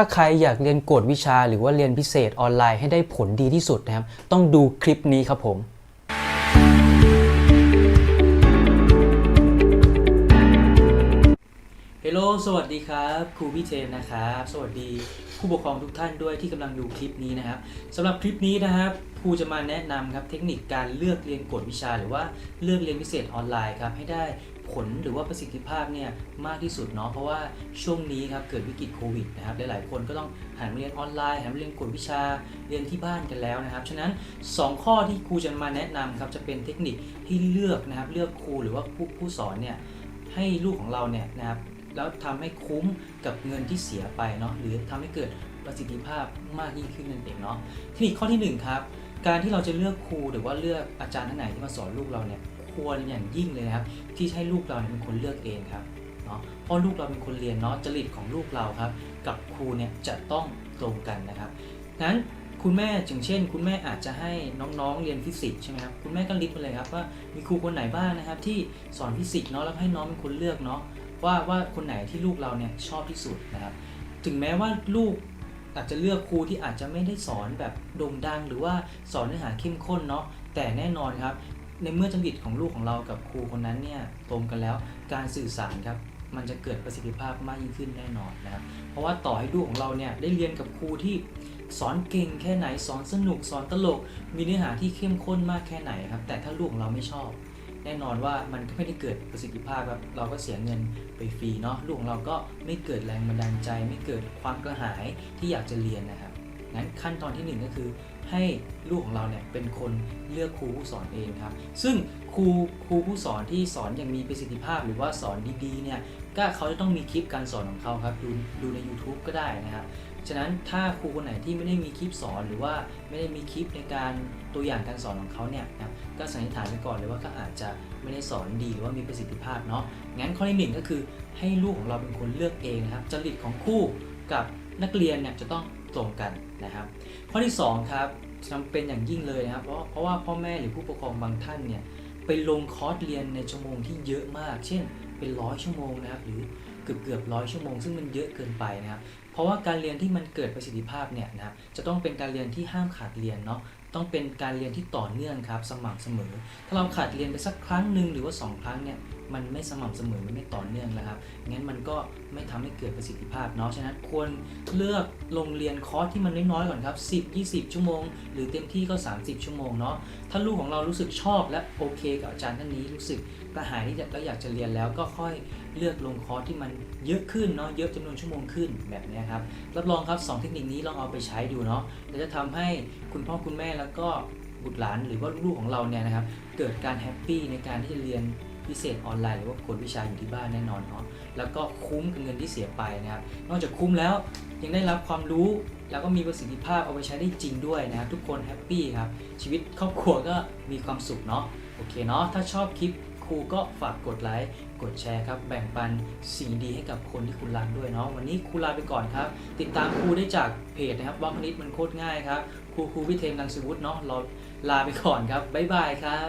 ถ้าใครอยากเรียนกวดวิชาหรือว่าเรียนพิเศษออนไลน์ให้ได้ผลดีที่สุดนะครับ ต้องดูคลิปนี้ครับผมเฮลโลสวัสดีครับครูพี่เทนนะครับ สวัสดีผู้ปกครองทุกท่านด้วยที่กำลังดูคลิปนี้นะครับสำหรับคลิปนี้นะครับครูจะมาแนะนำครับเทคนิคการเลือกเรียนกวดวิชา หรือว่าเลือกเรียนพิเศษออนไลน์ครับให้ได้ ผลหรือว่าประสิทธิภาพเนี่ยมากที่สุดเนาะเพราะว่าช่วงนี้ครับเกิดวิกฤตโควิดนะครับหลายๆคนก็ต้องหันมาเรียนออนไลน์หันมาเรียนกวดวิชาเรียนที่บ้านกันแล้วนะครับฉะนั้น 2 ข้อที่ครูจะมาแนะนำครับจะเป็นเทคนิคที่เลือกนะครับเลือกครูหรือว่าผู้ผู้สอนเนี่ยให้ลูกของเราเนี่ยนะครับแล้วทำให้คุ้มกับเงินที่เสียไปเนาะหรือทำให้เกิดประสิทธิภาพมากยิ่งขึ้นนั่นเองเนาะเทคนิคข้อที่หนึ่งครับ การที่เราจะเลือกครูหรือว่าเลือกอาจารย์ท่านไหนที่มาสอนลูกเราเนี่ย ควรอย่างยิ่งเลยนะครับ ที่ให้ลูกเราเนี่ยเป็นคนเลือกเองครับเนาะเพราะลูกเราเป็นคนเรียนเนาะจริตของลูกเราครับ กับครูเนี่ยจะต้องตรงกันนะครับงั้นคุณแม่อย่างเช่น คุณแม่อาจจะให้น้องๆเรียนฟิสิกส์ใช่ไหมครับคุณแม่ก็ลิสต์มาเลยครับว่ามีครูคนไหนบ้างนะครับ ที่สอนฟิสิกส์เนาะแล้วให้น้องเป็นคนเลือกเนาะว่าว่าคนไหนที่ลูกเราเนี่ยชอบที่สุดนะครับ ถึงแม้ว่าลูกอาจจะเลือกครูที่อาจจะไม่ได้สอนแบบโด่งดัง หรือว่าสอนเนื้อหาเข้มข้นเนาะแต่แน่นอนครับ ในเมื่อจริตของลูกของเรากับครูคนนั้นเนี่ยตรงกันแล้วการสื่อสารครับมันจะเกิดประสิทธิภาพมากยิ่งขึ้นแน่นอนนะครับ เพราะว่าต่อให้ลูกของเราเนี่ยได้เรียนกับครูที่สอนเก่งแค่ไหนสอนสนุกสอนตลก มีเนื้อหาที่เข้มข้นมากแค่ไหนครับ แต่ถ้าลูกของเราไม่ชอบ แน่นอนว่ามันก็ไม่ได้เกิดประสิทธิภาพครับเราก็เสียเงินไปฟรีเนาะลูกของเราก็ไม่เกิดแรงบันดาลใจ ไม่เกิดความกระหายที่อยากจะเรียนนะครับงั้นขั้นตอนที่หนึ่งก็คือ ให้ลูกของเราเนี่ยเป็นคนเลือกครูผู้สอนเองครับ ซึ่งครูครูผู้สอนที่สอนอย่างมีประสิทธิภาพหรือว่าสอนดีๆเนี่ยก็เขาจะต้องมีคลิปการสอนของเขาครับดูดูใน YouTube ก็ได้นะครับฉะนั้นถ้าครูคนไหนที่ไม่ได้มีคลิปสอนหรือว่าไม่ได้มีคลิปในการตัวอย่างการสอนของเขาเนี่ยนะครับก็สันนิษฐานไปก่อนเลยว่าก็อาจจะไม่ได้สอนดีหรือว่ามีประสิทธิภาพเนาะงั้นข้อที่หนึ่งก็คือให้ลูกของเราเป็นคนเลือกเองนะครับจริตของครูกับนักเรียนเนี่ยจะต้อง ตรงกันนะครับ ข้อที่สองครับจำเป็นอย่างยิ่งเลยนะครับ เพราะเพราะว่าพ่อแม่หรือผู้ปกครองบางท่านเนี่ยไปลงคอร์สเรียนในชั่วโมงที่เยอะมาก เช่น เป็นร้อยชั่วโมงนะครับ หรือเกือบเกือบร้อยชั่วโมง ซึ่งมันเยอะเกินไปนะครับ เพราะว่าการเรียนที่มันเกิดประสิทธิภาพเนี่ยนะครับจะต้องเป็นการเรียนที่ห้ามขาดเรียนเนาะต้องเป็นการเรียนที่ต่อเนื่องครับสม่ำเสมอ ถ้าเราขาดเรียนไปสักครั้งหนึ่งหรือว่าสองครั้งเนี่ย มันไม่สม่ำเสมอมันไม่ต่อเนื่องแล้วครับงั้นมันก็ไม่ทำให้เกิดประสิทธิภาพเนาะฉะนั้นควรเลือกโรงเรียนคอร์สที่มันน้อยๆก่อนครับ10 20 ชั่วโมง หรือเต็มที่ก็ 30 ชั่วโมงเนาะถ้าลูกของเรารู้สึกชอบและโอเคกับอาจารย์ท่านนี้รู้สึกกระหายที่จะก็อยากจะเรียนแล้วก็ค่อยเลือกลงคอร์สที่มันเยอะขึ้นเนาะเยอะจำนวนชั่วโมงขึ้นแบบนี้ครับรับรองครับ 2 เทคนิคนี้ลองเอาไปใช้ดูเนาะแล้วจะทำให้คุณพ่อคุณแม่แล้วก็บุตรหลานหรือว่าลูกๆของเราเนี่ยนะครับ เกิดการแฮปปี้ในการที่จะเรียน พิเศษออนไลน์หรือว่ากดวิชาอยู่ที่บ้านแน่นอนเนาะแล้วก็คุ้มกับเงินที่เสียไปนะครับนอกจากคุ้มแล้วยังได้รับความรู้แล้วก็มีประสิทธิภาพเอาไปใช้ได้จริงด้วยนะครับทุกคนแฮปปี้ครับชีวิตครอบครัวก็มีความสุขเนาะโอเคเนาะถ้าชอบคลิปครูก็ฝากกดไลค์กดแชร์ครับ แบ่งปันสิ่งดีให้กับคนที่คุณรักด้วยเนาะวันนี้ครูลาไปก่อนครับ ติดตามครูได้จากเพจนะครับว่าคณิตมันโคตรง่ายครับครูครูวิเทมรังสวุฒิเนาะเราลาไปก่อนครับบ๊ายบายครับ